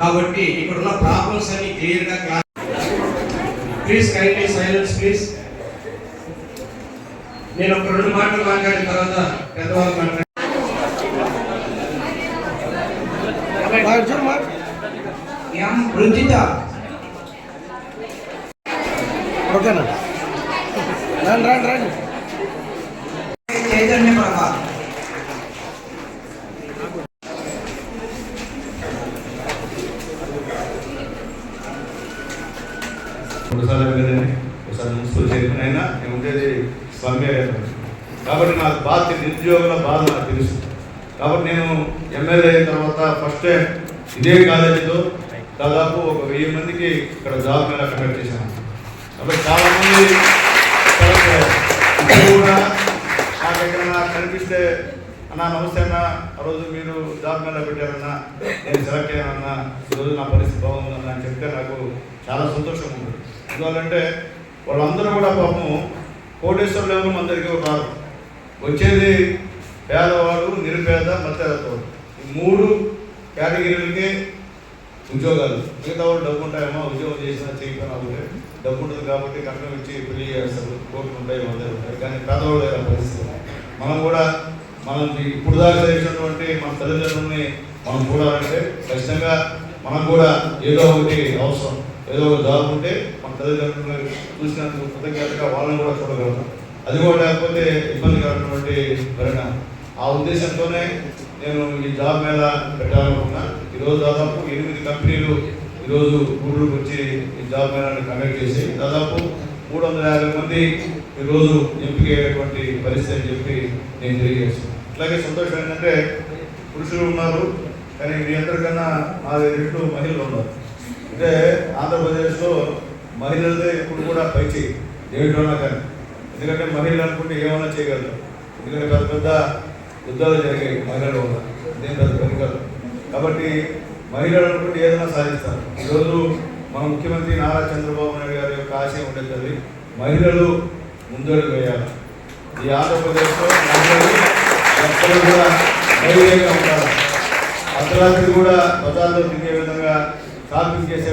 కాబట్టి ఇక్కడ ఉన్న ప్రాబ్లమ్స్ అన్ని క్లియర్గా ప్లీజ్ కైండ్లీ సైలెన్స్ ప్లీజ్ నేను ఒక రెండు మాటలు మాట్లాడిన తర్వాత పెద్దవాళ్ళు మాట్లాడి ఎం రుచిత ఓకేనా? రండి రండి రండి. చైతన్య ప్రభ. ఒకసారి వెళ్ళేదని ఒకసారి మున్సిపల్ చైర్మన్ అయినా నేను ఉండేది స్వామి కాబట్టి నాకు బాధ నిరుద్యోగుల బాధ నాకు తెలుసు. కాబట్టి నేను ఎమ్మెల్యే అయిన తర్వాత ఫస్ట్ ఇదే కాలేజీలో దాదాపు ఒక వెయ్యి మందికి ఇక్కడ జాబ్ మీద కండక్ట్ చేశాను. కాబట్టి చాలామంది కూడా సెలెక్ట్ అయ్యారు. కూడా నాకు ఎక్కడన్నా కనిపిస్తే అన్న నమస్తే అన్న ఆ రోజు మీరు జాబ్ మీద పెట్టారన్నా నేను సెలెక్ట్ అయ్యానన్నా ఈరోజు నా పరిస్థితి బాగుందన్న అని చెప్తే నాకు చాలా సంతోషం ఉంటుంది. ఎందువల్లంటే వాళ్ళందరూ కూడా పాపం కోటేశ్వర అందరికీ మన వచ్చేది పేదవాడు నిరుపేద మధ్యతరగతి ఈ మూడు కేటగిరీలకి ఉద్యోగాలు. మిగతా వాళ్ళు డబ్బు ఉంటాయేమో ఉద్యోగం చేసినా చేయకపోయినా ఉంటే డబ్బు ఉంటుంది కాబట్టి కట్నం ఇచ్చి పెళ్ళి చేస్తారు. కోట్లు ఉంటాయి వందలు ఉంటాయి. కానీ పేదవాళ్ళు లేదా పరిస్థితి మనం కూడా మనం ఇప్పుడు దాకా చేసినటువంటి మన తల్లిదండ్రులని మనం చూడాలంటే ఖచ్చితంగా మనం కూడా ఏదో ఒకటి అవసరం. ఏదో ఒక జాబ్ ఉంటే మన తల్లిదండ్రులు చూసినందుకు కృతజ్ఞతగా వాళ్ళని కూడా చూడగలుగుతాం. అది కూడా లేకపోతే ఇబ్బందికరమైనటువంటి పరిణామం ఆ ఉద్దేశంతోనే నేను ఈ జాబ్ మీద పెట్టాలనుకున్నా. ఈరోజు దాదాపు ఎనిమిది కంపెనీలు ఈరోజు ఊళ్ళోకి వచ్చి ఈ జాబ్ మేళాన్ని కండక్ట్ చేసి దాదాపు మూడు వందల యాభై మంది ఈరోజు ఎంపిక అయ్యేటువంటి పరిస్థితి అని చెప్పి నేను తెలియజేస్తాను ఇట్లాగే సంతోషం ఏంటంటే పురుషులు ఉన్నారు కానీ మీ అందరికన్నా నాలుగు రెట్లు మహిళలు ఉన్నారు. అంటే ఆంధ్రప్రదేశ్లో మహిళలదే ఇప్పుడు కూడా పైచి దేంట్లోనా కానీ ఎందుకంటే మహిళలు అనుకుంటే ఏమైనా చేయగలరు. ఎందుకంటే పెద్ద పెద్ద యుద్ధాలు జరిగాయి మహిళల వల్ల. నేను పెద్ద పని కాబట్టి మహిళలు అనుకుంటే ఏదైనా సాధిస్తారు. ఈరోజు మన ముఖ్యమంత్రి నారా చంద్రబాబు నాయుడు గారి యొక్క ఆశయం ఉండేది మహిళలు ముందడుగు వేయాలి. ఈ ఆంధ్రప్రదేశ్లో మహిళలు ఎక్కడూ కూడా ధైర్యంగా ఉంటారు అర్ధరాత్రి కూడా బజార్లో తిరిగే విధంగా షాపింగ్ చేసే